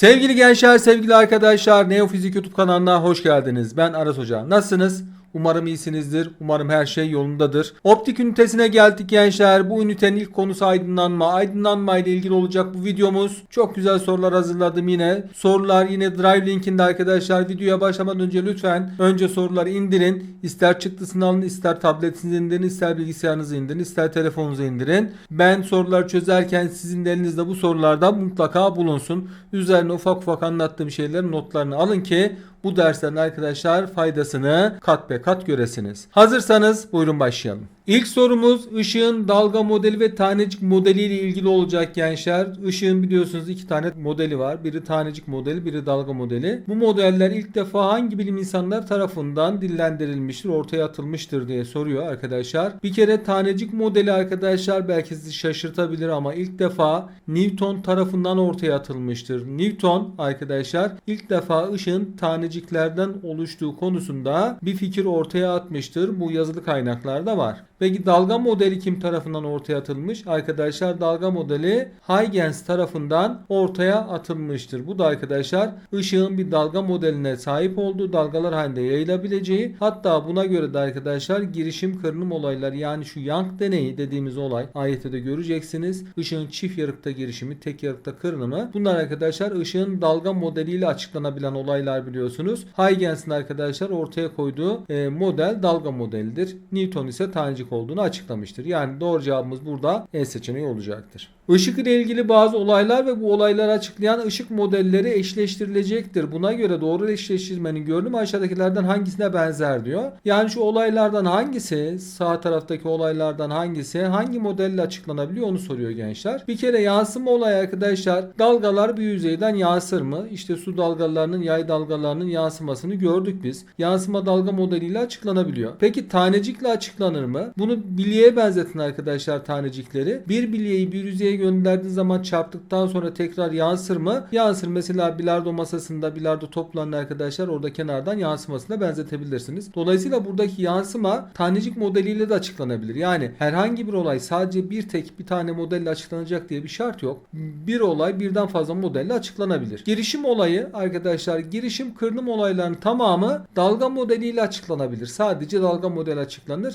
Sevgili gençler, sevgili arkadaşlar, Neofizik YouTube kanalına hoş geldiniz. Ben Aras Hoca. Nasılsınız? Umarım iyisinizdir. Umarım her şey yolundadır. Optik ünitesine geldik gençler. Bu ünitenin ilk konusu aydınlanma. Aydınlanma ile ilgili olacak bu videomuz. Çok güzel sorular hazırladım yine. Sorular yine Drive linkinde arkadaşlar. Videoya başlamadan önce lütfen önce soruları indirin. İster çıktısını alın, ister tabletinizi indirin, ister bilgisayarınızı indirin, ister telefonunuzu indirin. Ben soruları çözerken sizin de elinizde bu sorulardan mutlaka bulunsun. Üzerine ufak ufak anlattığım şeylerin notlarını alın ki bu derslerin arkadaşlar faydasını kat be kat göresiniz. Hazırsanız buyurun başlayalım. İlk sorumuz ışığın dalga modeli ve tanecik modeli ile ilgili olacak gençler. Işığın biliyorsunuz iki tane modeli var. Biri tanecik modeli, biri dalga modeli. Bu modeller ilk defa hangi bilim insanları tarafından dillendirilmiştir, ortaya atılmıştır diye soruyor arkadaşlar. Bir kere tanecik modeli arkadaşlar belki sizi şaşırtabilir ama ilk defa Newton tarafından ortaya atılmıştır. Newton arkadaşlar ilk defa ışığın taneciklerden oluştuğu konusunda bir fikir ortaya atmıştır. Bu yazılı kaynaklarda var. Peki dalga modeli kim tarafından ortaya atılmış? Arkadaşlar dalga modeli Huygens tarafından ortaya atılmıştır. Bu da arkadaşlar ışığın bir dalga modeline sahip olduğu dalgalar halinde yayılabileceği hatta buna göre de arkadaşlar girişim kırınım olayları yani şu Young deneyi dediğimiz olay ayette de göreceksiniz. Işığın çift yarıkta girişimi, tek yarıkta kırınımı. Bunlar arkadaşlar ışığın dalga modeliyle açıklanabilen olaylar biliyorsunuz. Huygens'in arkadaşlar ortaya koyduğu e, model dalga modelidir. Newton ise tanecik olduğunu açıklamıştır. Yani doğru cevabımız burada E seçeneği olacaktır. Işık ile ilgili bazı olaylar ve bu olayları açıklayan ışık modelleri eşleştirilecektir. Buna göre doğru eşleştirmenin görünümü aşağıdakilerden hangisine benzer diyor. Yani şu olaylardan hangisi, sağ taraftaki olaylardan hangisi hangi modelle açıklanabiliyor onu soruyor gençler. Bir kere yansıma olayı arkadaşlar dalgalar bir yüzeyden yansır mı? İşte su dalgalarının, yay dalgalarının yansımasını gördük biz. Yansıma dalga modeliyle açıklanabiliyor. Peki tanecikle açıklanır mı? Bunu bilyeye benzetin arkadaşlar tanecikleri. Bir bilyeyi bir yüzeye gönderdiğiniz zaman çarptıktan sonra tekrar yansır mı? Yansır. Mesela bilardo masasında bilardo toplarını arkadaşlar orada kenardan yansımasına benzetebilirsiniz. Dolayısıyla buradaki yansıma tanecik modeliyle de açıklanabilir. Yani herhangi bir olay sadece bir tek bir tane modelle açıklanacak diye bir şart yok. Bir olay birden fazla modelle açıklanabilir. Girişim olayı arkadaşlar girişim kırınım olaylarının tamamı dalga modeliyle açıklanabilir. Sadece dalga modeli açıklanır.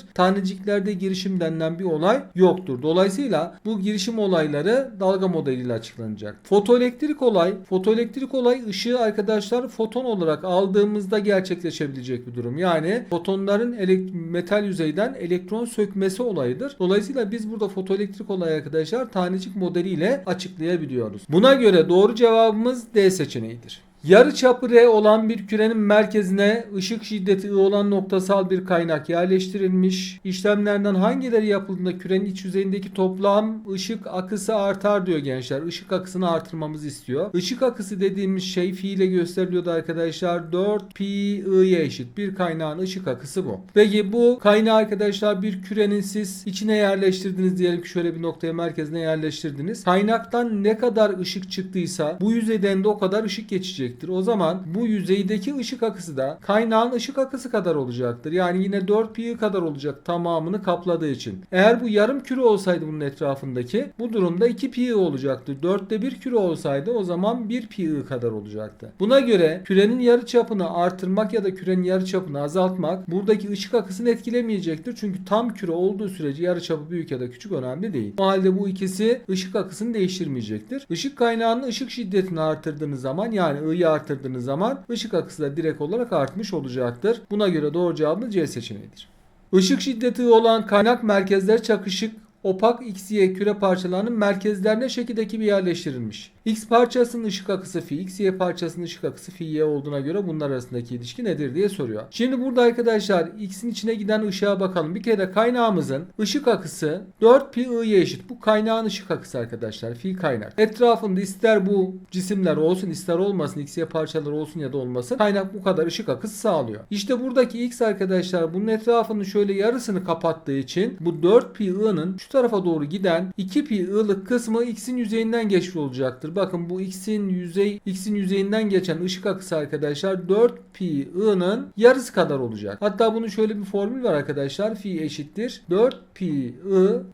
Taneciklerde girişim denilen bir olay yoktur. Dolayısıyla bu girişim olayları dalga modeliyle açıklanacak. Fotoelektrik olay, fotoelektrik olay ışığı arkadaşlar foton olarak aldığımızda gerçekleşebilecek bir durum. Yani fotonların metal yüzeyden elektron sökmesi olayıdır. Dolayısıyla biz burada fotoelektrik olay arkadaşlar tanecik modeliyle açıklayabiliyoruz. Buna göre doğru cevabımız D seçeneğidir. Yarı çapı R olan bir kürenin merkezine ışık şiddeti I olan noktasal bir kaynak yerleştirilmiş. İşlemlerden hangileri yapıldığında kürenin iç yüzeyindeki toplam ışık akısı artar diyor gençler. Işık akısını artırmamızı istiyor. Işık akısı dediğimiz şey fiile gösteriliyordu arkadaşlar. 4 pi I'ye eşit. Bir kaynağın ışık akısı bu. Peki bu kaynağı arkadaşlar bir kürenin siz içine yerleştirdiniz diyelim ki şöyle bir noktaya merkezine yerleştirdiniz. Kaynaktan ne kadar ışık çıktıysa bu yüzeyden de o kadar ışık geçecektir. O zaman bu yüzeydeki ışık akısı da kaynağın ışık akısı kadar olacaktır. Yani yine 4 pi kadar olacak tamamını kapladığı için. Eğer bu yarım küre olsaydı bunun etrafındaki bu durumda 2 pi olacaktı. 4'te 1 küre olsaydı o zaman 1 pi kadar olacaktı. Buna göre kürenin yarıçapını artırmak ya da kürenin yarıçapını azaltmak buradaki ışık akısını etkilemeyecektir. Çünkü tam küre olduğu sürece yarıçapı büyük ya da küçük önemli değil. O halde bu ikisi ışık akısını değiştirmeyecektir. Işık kaynağının ışık şiddetini artırdığınız zaman yani I'yı artırdığınız zaman ışık akısı da direkt olarak artmış olacaktır. Buna göre doğru cevabımız C seçeneğidir. Işık şiddeti olan kaynak merkezler çakışık opak XY küre parçalarının merkezlerine şekildeki bir yerleştirilmiş. X parçasının ışık akısı fi, XY parçasının ışık akısı fi Y olduğuna göre bunlar arasındaki ilişki nedir diye soruyor. Şimdi burada arkadaşlar X'in içine giden ışığa bakalım. Bir kere kaynağımızın ışık akısı 4 pi I'ye eşit. Bu kaynağın ışık akısı arkadaşlar. Fi kaynak. Etrafında ister bu cisimler olsun ister olmasın XY parçalar olsun ya da olmasın. Kaynak bu kadar ışık akısı sağlıyor. İşte buradaki X arkadaşlar bunun etrafının şöyle yarısını kapattığı için bu 4 pi I'nin şu tarafa doğru giden 2 pi i'lık kısmı x'in yüzeyinden geçmiş olacaktır. Bakın bu x'in yüzey x'in yüzeyinden geçen ışık akısı arkadaşlar 4 pi i'nin yarısı kadar olacak. Hatta bunun şöyle bir formül var arkadaşlar. Fi eşittir 4 pi i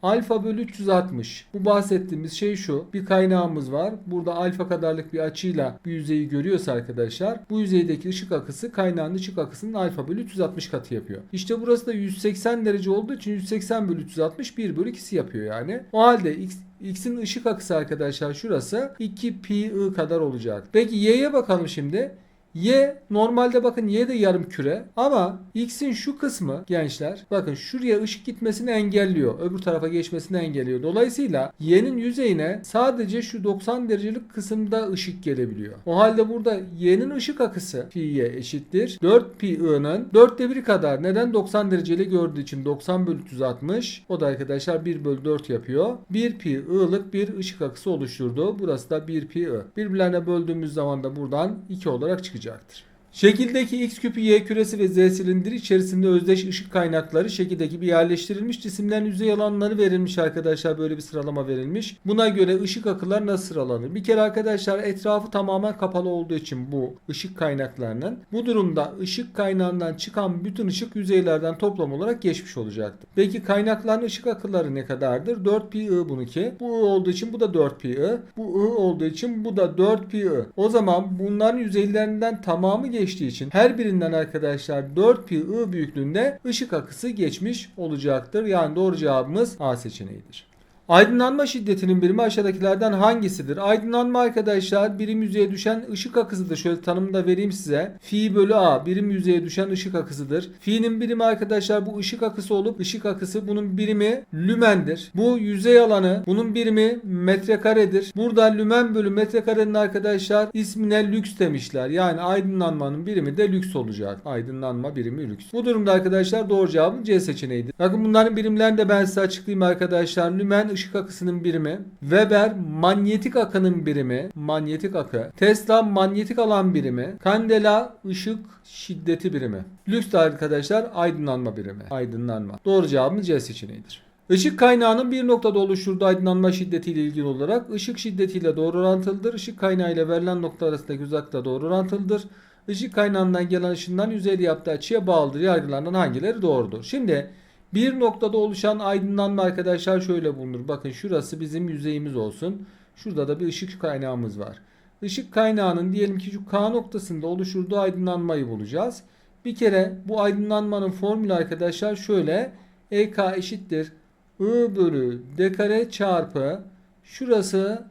alfa bölü 360. Bu bahsettiğimiz şey şu. Bir kaynağımız var. Burada alfa kadarlık bir açıyla bir yüzeyi görüyorsa arkadaşlar bu yüzeydeki ışık akısı kaynağın ışık akısının alfa bölü 360 katı yapıyor. İşte burası da 180 derece olduğu için 180 bölü 360 1 bölü 2'si yapıyor yani. O halde x X'in ışık akısı arkadaşlar şurası 2 pi i kadar olacak. Peki y'ye bakalım şimdi. Y normalde bakın Y de yarım küre ama X'in şu kısmı gençler bakın şuraya ışık gitmesini engelliyor. Öbür tarafa geçmesini engelliyor. Dolayısıyla Y'nin yüzeyine sadece şu 90 derecelik kısımda ışık gelebiliyor. O halde burada Y'nin ışık akısı pi y eşittir. 4 pi i'nin 4'te 1 kadar. Neden 90 dereceli gördüğü için 90 bölü 360. O da arkadaşlar 1 bölü 4 yapıyor. 1 pi i'lık bir ışık akısı oluşturdu. Burası da 1 pi i. Birbirlerine böldüğümüz zaman da buradan 2 olarak çıkacaktır. Şekildeki x küpü y küresi ve z silindiri içerisinde özdeş ışık kaynakları şekildeki bir yerleştirilmiş cisimlerin yüzey alanları verilmiş arkadaşlar böyle bir sıralama verilmiş. Buna göre ışık akılar nasıl sıralanır? Bir kere arkadaşlar etrafı tamamen kapalı olduğu için bu ışık kaynaklarının bu durumda ışık kaynağından çıkan bütün ışık yüzeylerden toplam olarak geçmiş olacaktır. Peki kaynakların ışık akıları ne kadardır? 4 pi i bununki. Bu i olduğu için bu da 4 pi i. Bu i olduğu için bu da 4 pi i. O zaman bunların yüzeylerinden tamamı geçtiği için her birinden arkadaşlar 4 pi i büyüklüğünde ışık akısı geçmiş olacaktır. Yani doğru cevabımız A seçeneğidir. Aydınlanma şiddetinin birimi aşağıdakilerden hangisidir? Aydınlanma arkadaşlar birim yüzeye düşen ışık akısıdır. Şöyle tanımını da vereyim size. Fi bölü A birim yüzeye düşen ışık akısıdır. Fi'nin birimi arkadaşlar bu ışık akısı olup ışık akısı bunun birimi lümendir. Bu yüzey alanı bunun birimi metrekaredir. Burada lümen bölü metrekarenin arkadaşlar ismine lüks demişler. Yani aydınlanmanın birimi de lüks olacak. Aydınlanma birimi lüks. Bu durumda arkadaşlar doğru cevabın C seçeneğidir. Bakın bunların birimlerini de ben size açıklayayım arkadaşlar. Lümen ışık akısının birimi. Weber manyetik akının birimi. Manyetik akı. Tesla manyetik alan birimi. Candela ışık şiddeti birimi. Lüks arkadaşlar aydınlanma birimi. Aydınlanma. Doğru cevabımız C seçeneğidir. Işık kaynağının bir noktada oluşturduğu aydınlanma şiddetiyle ilgili olarak ışık şiddetiyle doğru orantılıdır. Işık kaynağı ile verilen nokta arasındaki uzaklıkla doğru orantılıdır. Işık kaynağından gelen ışından yüzeyle yaptığı açıya bağlıdır. Yargılarından hangileri doğrudur? Şimdi bir noktada oluşan aydınlanma arkadaşlar şöyle bulunur. Bakın şurası bizim yüzeyimiz olsun. Şurada da bir ışık kaynağımız var. Işık kaynağının diyelim ki şu K noktasında oluşturduğu aydınlanmayı bulacağız. Bir kere bu aydınlanmanın formülü arkadaşlar şöyle. EK eşittir. I bölü D kare çarpı şurası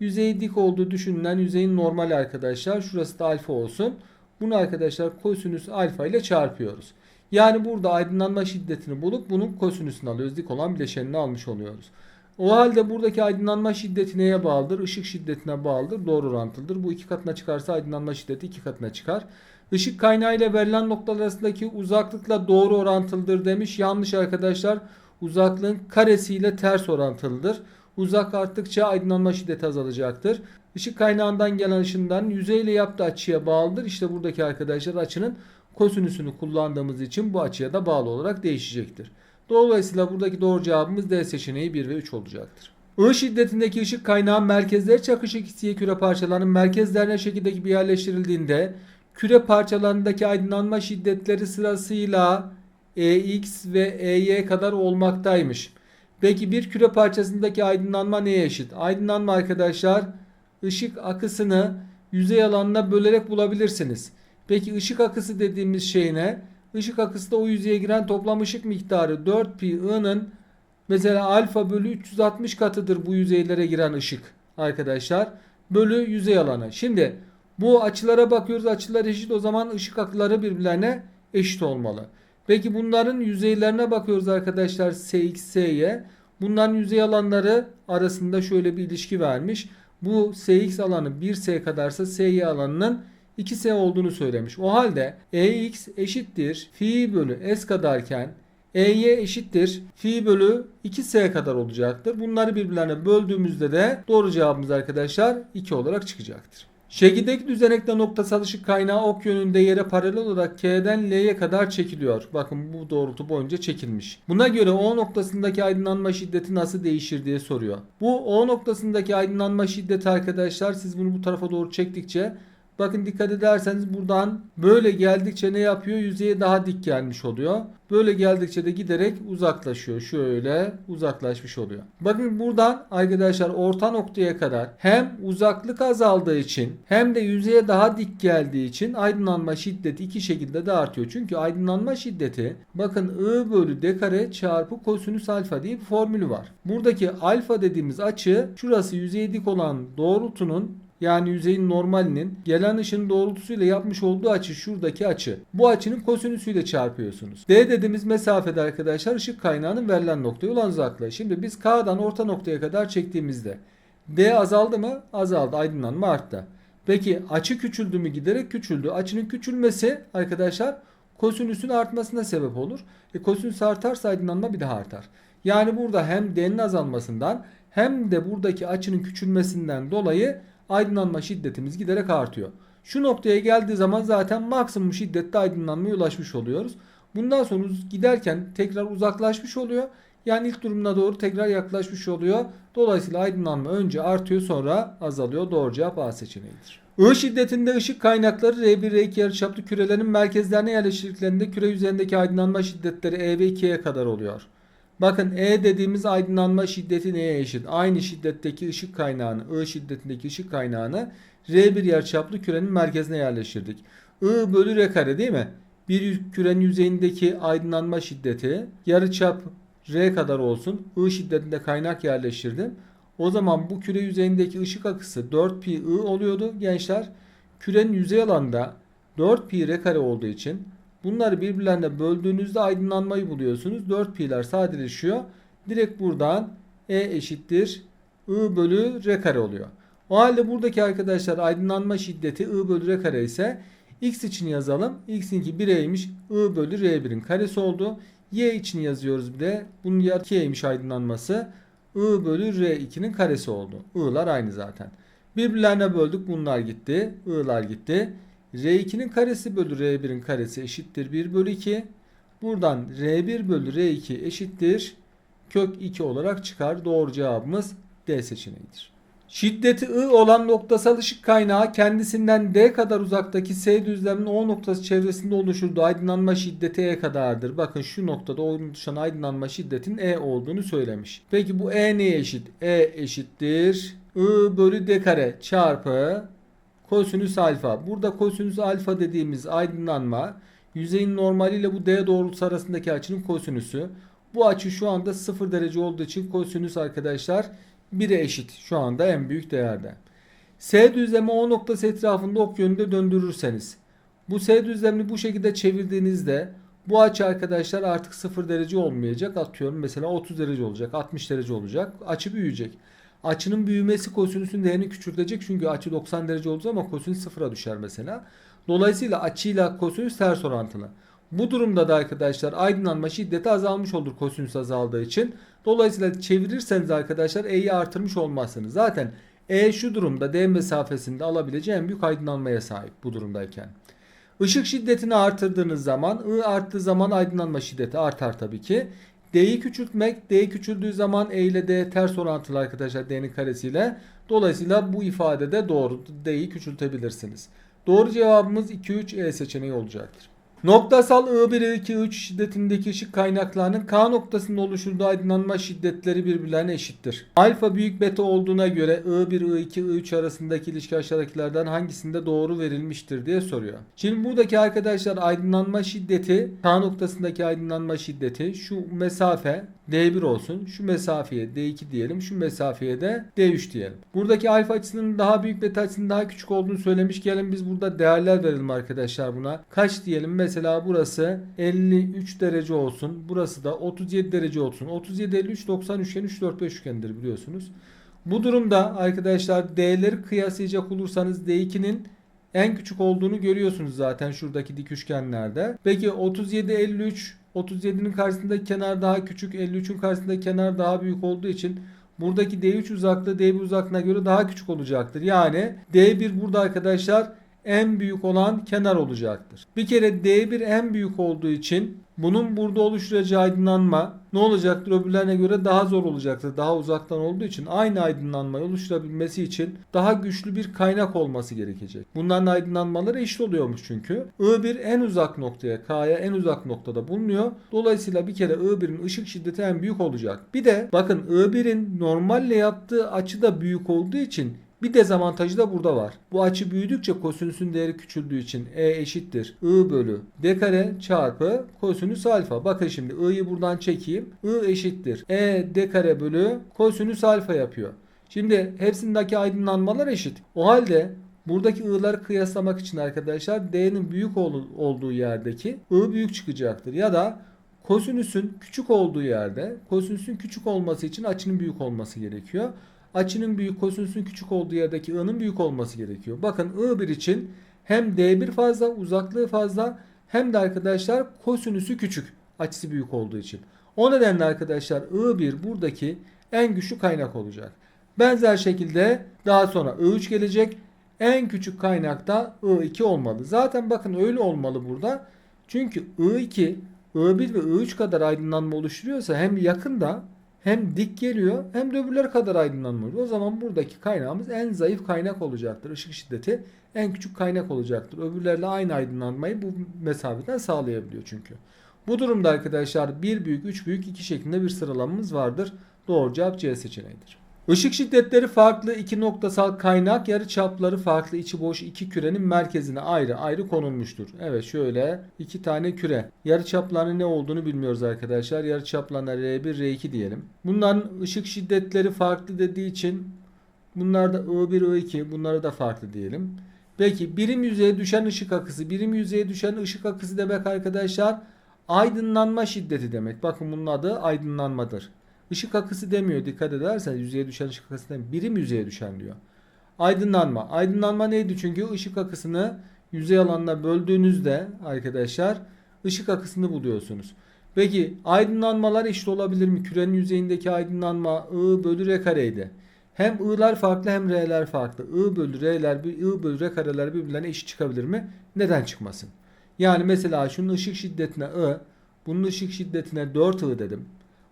yüzey dik olduğu düşünülen yüzeyin normali arkadaşlar. Şurası da alfa olsun. Bunu arkadaşlar kosinüs alfa ile çarpıyoruz. Yani burada aydınlanma şiddetini bulup bunun kosinüsünü alıyoruz. Dik olan bileşenini almış oluyoruz. O halde buradaki aydınlanma şiddeti neye bağlıdır? Işık şiddetine bağlıdır. Doğru orantılıdır. Bu iki katına çıkarsa aydınlanma şiddeti iki katına çıkar. Işık kaynağı ile verilen noktalar arasındaki uzaklıkla doğru orantılıdır demiş. Yanlış arkadaşlar. Uzaklığın karesiyle ters orantılıdır. Uzak arttıkça aydınlanma şiddeti azalacaktır. Işık kaynağından gelen ışından yüzeyle yaptığı açıya bağlıdır. İşte buradaki arkadaşlar açının kosinüsünü kullandığımız için bu açıya da bağlı olarak değişecektir. Dolayısıyla buradaki doğru cevabımız D seçeneği 1 ve 3 olacaktır. I şiddetindeki ışık kaynağı merkezler çakışık istiye küre parçalarının merkezlerine şekildeki bir yerleştirildiğinde küre parçalarındaki aydınlanma şiddetleri sırasıyla EX ve EY kadar olmaktaymış. Peki bir küre parçasındaki aydınlanma neye eşit? Aydınlanma arkadaşlar ışık akısını yüzey alanına bölerek bulabilirsiniz. Peki ışık akısı dediğimiz şey ne? Işık akısı da o yüzeye giren toplam ışık miktarı 4 pi i'nin mesela alfa bölü 360 katıdır bu yüzeylere giren ışık arkadaşlar. Bölü yüzey alanı. Şimdi bu açılara bakıyoruz. Açılar eşit o zaman ışık akıları birbirlerine eşit olmalı. Peki bunların yüzeylerine bakıyoruz arkadaşlar Sx, Sy. Bunların yüzey alanları arasında şöyle bir ilişki vermiş. Bu Sx alanı 1S kadarsa Sy alanının 2S olduğunu söylemiş. O halde EX eşittir fi bölü S kadarken EY eşittir fi bölü 2S kadar olacaktır. Bunları birbirlerine böldüğümüzde de doğru cevabımız arkadaşlar 2 olarak çıkacaktır. Şekildeki düzenekte noktasal ışık kaynağı ok yönünde yere paralel olarak K'den L'ye kadar çekiliyor. Bakın bu doğrultu boyunca çekilmiş. Buna göre O noktasındaki aydınlanma şiddeti nasıl değişir diye soruyor. Bu O noktasındaki aydınlanma şiddeti arkadaşlar siz bunu bu tarafa doğru çektikçe Bakın dikkat ederseniz buradan böyle geldikçe ne yapıyor? Yüzeye daha dik gelmiş oluyor. Böyle geldikçe de giderek uzaklaşıyor. Şöyle uzaklaşmış oluyor. Bakın buradan arkadaşlar orta noktaya kadar hem uzaklık azaldığı için hem de yüzeye daha dik geldiği için aydınlanma şiddeti iki şekilde de artıyor. Çünkü aydınlanma şiddeti bakın I bölü D kare çarpı kosinüs alfa diye bir formülü var. Buradaki alfa dediğimiz açı şurası yüzeye dik olan doğrultunun yani yüzeyin normalinin gelen ışın doğrultusuyla yapmış olduğu açı şuradaki açı. Bu açının kosinüsüyle çarpıyorsunuz. D dediğimiz mesafede arkadaşlar ışık kaynağının verilen noktaya olan uzaklığı. Şimdi biz K'dan orta noktaya kadar çektiğimizde D azaldı mı? Azaldı. Aydınlanma arttı. Peki açı küçüldü mü? Giderek küçüldü. Açının küçülmesi arkadaşlar kosinüsün artmasına sebep olur. E, kosinüs artarsa aydınlanma bir daha artar. Yani burada hem D'nin azalmasından hem de buradaki açının küçülmesinden dolayı aydınlanma şiddetimiz giderek artıyor. Şu noktaya geldiği zaman zaten maksimum şiddette aydınlanmaya ulaşmış oluyoruz. Bundan sonra giderken tekrar uzaklaşmış oluyor. Yani ilk durumuna doğru tekrar yaklaşmış oluyor. Dolayısıyla aydınlanma önce artıyor sonra azalıyor. Doğru cevap A seçeneğidir. I şiddetinde ışık kaynakları R1 R2 yarıçaplı kürelerin merkezlerine yerleştirdiklerinde küre üzerindeki aydınlanma şiddetleri E ve 2'ye kadar oluyor. Bakın E dediğimiz aydınlanma şiddeti neye eşit? Aynı şiddetteki ışık kaynağını, I şiddetindeki ışık kaynağını R1 yarıçaplı kürenin merkezine yerleştirdik. I bölü R kare değil mi? Bir kürenin yüzeyindeki aydınlanma şiddeti yarıçap R kadar olsun. I şiddetinde kaynak yerleştirdim. O zaman bu küre yüzeyindeki ışık akısı 4 pi I oluyordu gençler. Kürenin yüzey alanında 4 pi R kare olduğu için Bunları birbirlerine böldüğünüzde aydınlanmayı buluyorsunuz. 4 pi'ler sadeleşiyor. Direkt buradan E eşittir I bölü R kare oluyor. O halde buradaki arkadaşlar aydınlanma şiddeti I bölü R kare ise X için yazalım. X'inki 1'eymiş. I bölü R1'in karesi oldu. Y için yazıyoruz bir de. Bunun yer 2'ymiş aydınlanması. I bölü R2'nin karesi oldu. I'lar aynı zaten. Birbirlerine böldük. Bunlar gitti. I'lar gitti. R2'nin karesi bölü R1'in karesi eşittir 1 bölü 2. Buradan R1 bölü R2 eşittir kök 2 olarak çıkar. Doğru cevabımız D seçeneğidir. Şiddeti I olan noktasal ışık kaynağı kendisinden D kadar uzaktaki S düzleminin O noktası çevresinde oluşturduğu aydınlanma şiddeti E kadardır. Bakın şu noktada oluşan aydınlanma şiddetin E olduğunu söylemiş. Peki bu E neye eşit? E eşittir I bölü D kare çarpı kosinüs alfa. Burada kosinüs alfa dediğimiz aydınlanma yüzeyin normaliyle bu D doğrultusu arasındaki açının kosinüsü. Bu açı şu anda 0 derece olduğu için kosinüs arkadaşlar 1'e eşit. Şu anda en büyük değerde. S düzlemi O noktası etrafında ok yönünde döndürürseniz bu S düzlemini bu şekilde çevirdiğinizde bu açı arkadaşlar artık 0 derece olmayacak. Atıyorum mesela 30 derece olacak, 60 derece olacak. Açı büyüyecek. Açının büyümesi kosinüsün değerini küçültecek. Çünkü açı 90 derece olduğu zaman kosinüs sıfıra düşer mesela. Dolayısıyla açıyla kosinüs ters orantılı. Bu durumda da arkadaşlar aydınlanma şiddeti azalmış olur kosinüs azaldığı için. Dolayısıyla çevirirseniz arkadaşlar E'yi artırmış olmazsınız. Zaten E şu durumda D mesafesinde alabileceği en büyük aydınlanmaya sahip bu durumdayken. Işık şiddetini artırdığınız zaman I arttığı zaman aydınlanma şiddeti artar tabii ki. D'yi küçültmek. D küçüldüğü zaman E ile D ters orantılı arkadaşlar D'nin karesiyle. Dolayısıyla bu ifade de doğru. D'yi küçültebilirsiniz. Doğru cevabımız 2-3 E seçeneği olacaktır. Noktasal I1 I2 I3 şiddetindeki ışık kaynaklarının K noktasında oluşturduğu aydınlanma şiddetleri birbirlerine eşittir. Alfa büyük beta olduğuna göre I1 I2 I3 arasındaki ilişki aşağıdakilerden hangisinde doğru verilmiştir diye soruyor. Şimdi buradaki arkadaşlar aydınlanma şiddeti K noktasındaki aydınlanma şiddeti şu mesafe D1 olsun. Şu mesafeye D2 diyelim. Şu mesafeye de D3 diyelim. Buradaki alfa açısının daha büyük beta açısının daha küçük olduğunu söylemiş. Gelin biz burada değerler verelim arkadaşlar buna. Kaç diyelim? Mesela burası 53 derece olsun. Burası da 37 derece olsun. 37 53 90 üçgen 3 4 5 üçgendir biliyorsunuz. Bu durumda arkadaşlar D'leri kıyaslayacak olursanız D2'nin en küçük olduğunu görüyorsunuz zaten şuradaki dik üçgenlerde. Peki 37 53 37'nin karşısındaki kenar daha küçük, 53'ün karşısındaki kenar daha büyük olduğu için buradaki D3 uzaklığı D1 uzaklığına göre daha küçük olacaktır. Yani D1 burada arkadaşlar en büyük olan kenar olacaktır. Bir kere D1 en büyük olduğu için bunun burada oluşturacağı aydınlanma ne olacaktır? Öbürlerine göre daha zor olacaktır. Daha uzaktan olduğu için aynı aydınlanmayı oluşturabilmesi için daha güçlü bir kaynak olması gerekecek. Bunların aydınlanmaları eşit oluyormuş çünkü. I1 en uzak noktaya, K'ya en uzak noktada bulunuyor. Dolayısıyla bir kere I1'in ışık şiddeti en büyük olacak. Bir de bakın I1'in normalle yaptığı açı da büyük olduğu için bir dezavantajı da burada var. Bu açı büyüdükçe kosinüsün değeri küçüldüğü için E eşittir I bölü D kare çarpı kosinüs alfa. Bakın şimdi I'yi buradan çekeyim. I eşittir E D kare bölü kosinüs alfa yapıyor. Şimdi hepsindeki aydınlanmalar eşit. O halde buradaki I'ları kıyaslamak için arkadaşlar D'nin büyük ol- olduğu yerdeki I büyük çıkacaktır. Ya da kosinüsün küçük olduğu yerde kosinüsün küçük olması için açının büyük olması gerekiyor açının büyük kosinüsün küçük olduğu yerdeki i'nin büyük olması gerekiyor. Bakın i1 için hem d1 fazla uzaklığı fazla hem de arkadaşlar kosinüsü küçük açısı büyük olduğu için. O nedenle arkadaşlar i1 buradaki en güçlü kaynak olacak. Benzer şekilde daha sonra i3 gelecek. En küçük kaynakta i2 olmalı. Zaten bakın öyle olmalı burada. Çünkü i2 i1 ve i3 kadar aydınlanma oluşturuyorsa hem yakında hem dik geliyor hem de öbürleri kadar aydınlanma oluyor. O zaman buradaki kaynağımız en zayıf kaynak olacaktır. Işık şiddeti en küçük kaynak olacaktır. Öbürlerle aynı aydınlanmayı bu mesafeden sağlayabiliyor çünkü. Bu durumda arkadaşlar 1 büyük, 3 büyük, 2 şeklinde bir sıralamamız vardır. Doğru cevap C seçeneğidir. Işık şiddetleri farklı iki noktasal kaynak yarı çapları farklı içi boş iki kürenin merkezine ayrı ayrı konulmuştur. Evet şöyle iki tane küre. Yarı çaplarının ne olduğunu bilmiyoruz arkadaşlar. Yarı çaplarına R1 R2 diyelim. Bunların ışık şiddetleri farklı dediği için bunlar da I1 I2 bunları da farklı diyelim. Peki birim yüzeye düşen ışık akısı. Birim yüzeye düşen ışık akısı demek arkadaşlar aydınlanma şiddeti demek. Bakın bunun adı aydınlanmadır. Işık akısı demiyor dikkat ederseniz yüzeye düşen ışık akısı demiyor. Birim yüzeye düşen diyor. Aydınlanma. Aydınlanma neydi? Çünkü ışık akısını yüzey alanına böldüğünüzde arkadaşlar ışık akısını buluyorsunuz. Peki aydınlanmalar eşit olabilir mi? Kürenin yüzeyindeki aydınlanma I bölü R kareydi. Hem I'lar farklı hem R'ler farklı. I bölü R'ler, I bölü R kareler birbirlerine eşit çıkabilir mi? Neden çıkmasın? Yani mesela şunun ışık şiddetine I, bunun ışık şiddetine 4 I dedim.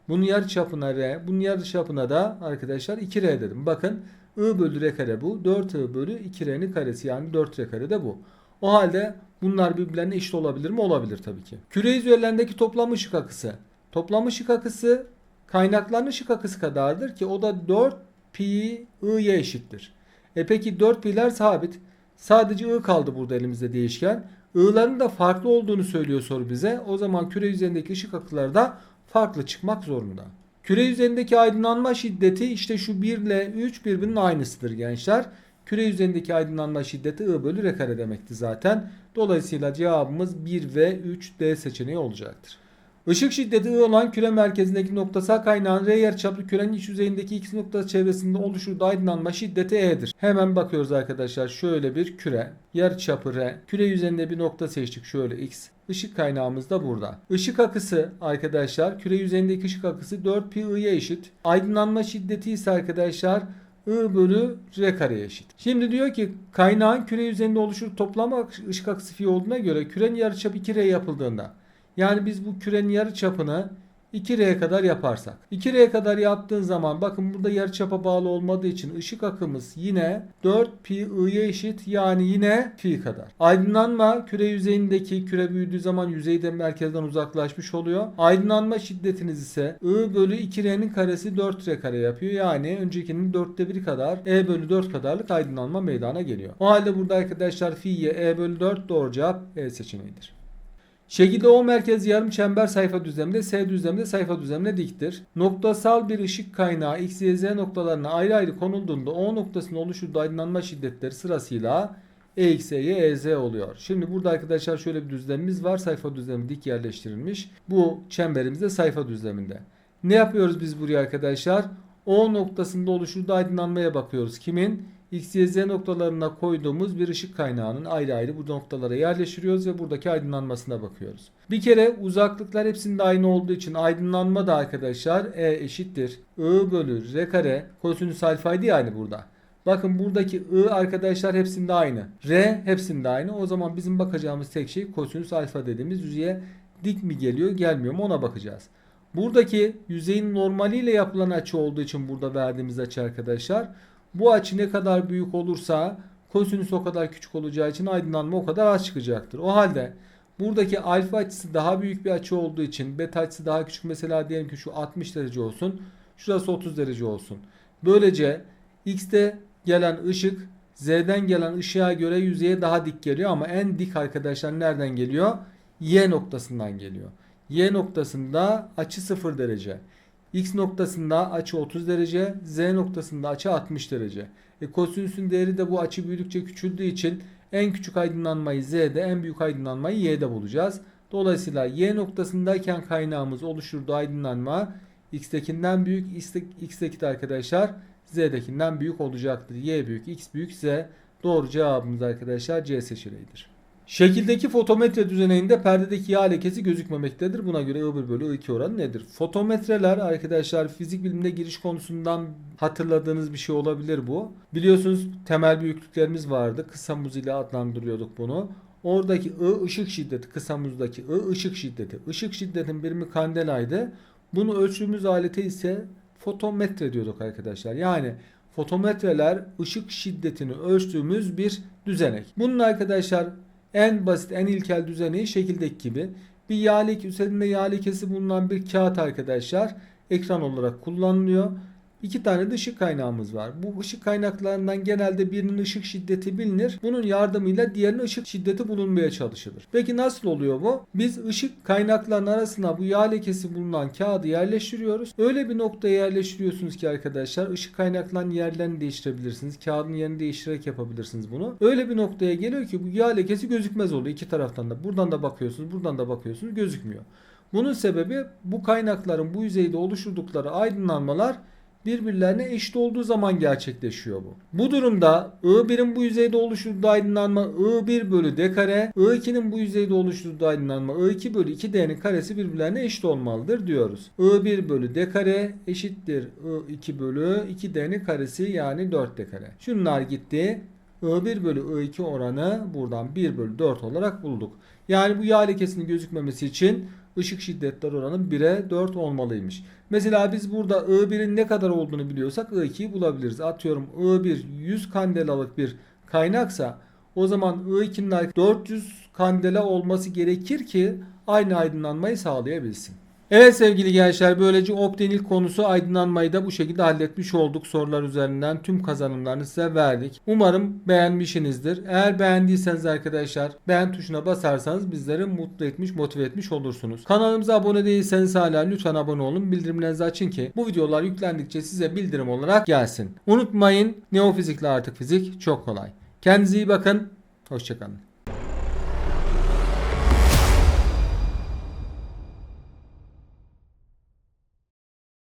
Bunun yarı çapına R, bunun yarı çapına da arkadaşlar 2R dedim. Bakın I bölü R kare bu. 4I bölü 2R'nin karesi yani 4R kare de bu. O halde bunlar birbirlerine eşit olabilir mi? Olabilir tabii ki. Küre yüzeylerindeki toplam ışık akısı. Toplam ışık akısı kaynakların ışık akısı kadardır ki o da 4 pi i'ye eşittir. E peki 4 pi'ler sabit. Sadece i kaldı burada elimizde değişken. I'ların da farklı olduğunu söylüyor soru bize. O zaman küre yüzeyindeki ışık akıları da farklı çıkmak zorunda. Küre yüzeyindeki aydınlanma şiddeti işte şu 1 ile 3 birbirinin aynısıdır gençler. Küre yüzeyindeki aydınlanma şiddeti I bölü R kare demekti zaten. Dolayısıyla cevabımız 1 ve 3 D seçeneği olacaktır. Işık şiddeti olan küre merkezindeki noktasal kaynağın R yarıçaplı kürenin iç yüzeyindeki X noktası çevresinde oluşturduğu aydınlanma şiddeti E'dir. Hemen bakıyoruz arkadaşlar. Şöyle bir küre. Yarıçapı R. Küre yüzeyinde bir nokta seçtik. Şöyle X. Işık kaynağımız da burada. Işık akısı arkadaşlar küre yüzeyindeki ışık akısı 4 pi i'ye eşit. Aydınlanma şiddeti ise arkadaşlar I bölü R kareye eşit. Şimdi diyor ki kaynağın küre yüzeyinde oluşur toplam ışık akısı fi olduğuna göre kürenin yarıçapı 2R yapıldığında yani biz bu kürenin yarıçapını 2R'ye kadar yaparsak. 2R'ye kadar yaptığın zaman bakın burada yarıçapa bağlı olmadığı için ışık akımız yine 4 pi i'ye eşit yani yine pi kadar. Aydınlanma küre yüzeyindeki küre büyüdüğü zaman yüzeyde merkezden uzaklaşmış oluyor. Aydınlanma şiddetiniz ise I bölü 2R'nin karesi 4R kare yapıyor. Yani öncekinin 4'te 1 kadar E bölü 4 kadarlık aydınlanma meydana geliyor. O halde burada arkadaşlar fi'ye E bölü 4 doğru cevap E seçeneğidir. Şekilde O merkez yarım çember sayfa düzleminde S düzleminde sayfa düzlemine diktir. Noktasal bir ışık kaynağı X, Y, Z noktalarına ayrı ayrı konulduğunda O noktasının oluşturduğu aydınlanma şiddetleri sırasıyla EX, Y, EZ oluyor. Şimdi burada arkadaşlar şöyle bir düzlemimiz var. Sayfa düzlemi dik yerleştirilmiş. Bu çemberimiz de sayfa düzleminde. Ne yapıyoruz biz buraya arkadaşlar? O noktasında oluşturduğu aydınlanmaya bakıyoruz. Kimin? X, Y, Z noktalarına koyduğumuz bir ışık kaynağının ayrı ayrı bu noktalara yerleştiriyoruz ve buradaki aydınlanmasına bakıyoruz. Bir kere uzaklıklar hepsinde aynı olduğu için aydınlanma da arkadaşlar E eşittir. I bölü R kare kosinüs alfaydı yani burada. Bakın buradaki I arkadaşlar hepsinde aynı. R hepsinde aynı. O zaman bizim bakacağımız tek şey kosinüs alfa dediğimiz yüzeye dik mi geliyor gelmiyor mu ona bakacağız. Buradaki yüzeyin normaliyle yapılan açı olduğu için burada verdiğimiz açı arkadaşlar. Bu açı ne kadar büyük olursa kosinüs o kadar küçük olacağı için aydınlanma o kadar az çıkacaktır. O halde buradaki alfa açısı daha büyük bir açı olduğu için beta açısı daha küçük mesela diyelim ki şu 60 derece olsun. Şurası 30 derece olsun. Böylece x'te gelen ışık z'den gelen ışığa göre yüzeye daha dik geliyor ama en dik arkadaşlar nereden geliyor? Y noktasından geliyor. Y noktasında açı 0 derece. X noktasında açı 30 derece. Z noktasında açı 60 derece. E, kosinüsün değeri de bu açı büyüdükçe küçüldüğü için en küçük aydınlanmayı Z'de en büyük aydınlanmayı Y'de bulacağız. Dolayısıyla Y noktasındayken kaynağımız oluşturduğu aydınlanma X'tekinden büyük, X'te- X'teki de arkadaşlar Z'dekinden büyük olacaktır. Y büyük, X büyük, Z. Doğru cevabımız arkadaşlar C seçeneğidir. Şekildeki fotometre düzeninde perdedeki yağ lekesi gözükmemektedir. Buna göre I1 bölü I2 oranı nedir? Fotometreler arkadaşlar fizik bilimde giriş konusundan hatırladığınız bir şey olabilir bu. Biliyorsunuz temel büyüklüklerimiz vardı. Kısa muz ile adlandırıyorduk bunu. Oradaki I ışık şiddeti, kısa muzdaki I ışık şiddeti. Işık şiddetin birimi kandelaydı. Bunu ölçtüğümüz alete ise fotometre diyorduk arkadaşlar. Yani fotometreler ışık şiddetini ölçtüğümüz bir düzenek. Bunun arkadaşlar en basit, en ilkel düzeneği şekildeki gibi. Bir yağ leke, üzerinde yağ lekesi bulunan bir kağıt arkadaşlar ekran olarak kullanılıyor. İki tane de ışık kaynağımız var. Bu ışık kaynaklarından genelde birinin ışık şiddeti bilinir. Bunun yardımıyla diğerinin ışık şiddeti bulunmaya çalışılır. Peki nasıl oluyor bu? Biz ışık kaynaklarının arasına bu yağ lekesi bulunan kağıdı yerleştiriyoruz. Öyle bir noktaya yerleştiriyorsunuz ki arkadaşlar ışık kaynaklarının yerlerini değiştirebilirsiniz. Kağıdın yerini değiştirerek yapabilirsiniz bunu. Öyle bir noktaya geliyor ki bu yağ lekesi gözükmez oluyor iki taraftan da. Buradan da bakıyorsunuz, buradan da bakıyorsunuz gözükmüyor. Bunun sebebi bu kaynakların bu yüzeyde oluşturdukları aydınlanmalar birbirlerine eşit olduğu zaman gerçekleşiyor bu. Bu durumda I1'in bu yüzeyde oluşturduğu aydınlanma I1 bölü D kare, I2'nin bu yüzeyde oluşturduğu aydınlanma I2 bölü 2D'nin karesi birbirlerine eşit olmalıdır diyoruz. I1 bölü D kare eşittir I2 bölü 2D'nin karesi yani 4D kare. Şunlar gitti. I1 bölü I2 oranı buradan 1 bölü 4 olarak bulduk. Yani bu yağ lekesinin gözükmemesi için ışık şiddetler oranı 1'e 4 olmalıymış. Mesela biz burada I1'in ne kadar olduğunu biliyorsak I2'yi bulabiliriz. Atıyorum I1 100 kandelalık bir kaynaksa o zaman I2'nin 400 kandela olması gerekir ki aynı aydınlanmayı sağlayabilsin. Evet sevgili gençler böylece optenil konusu aydınlanmayı da bu şekilde halletmiş olduk. Sorular üzerinden tüm kazanımlarını size verdik. Umarım beğenmişsinizdir. Eğer beğendiyseniz arkadaşlar beğen tuşuna basarsanız bizleri mutlu etmiş motive etmiş olursunuz. Kanalımıza abone değilseniz hala lütfen abone olun. Bildirimlerinizi açın ki bu videolar yüklendikçe size bildirim olarak gelsin. Unutmayın neofizikle artık fizik çok kolay. Kendinize iyi bakın. Hoşçakalın.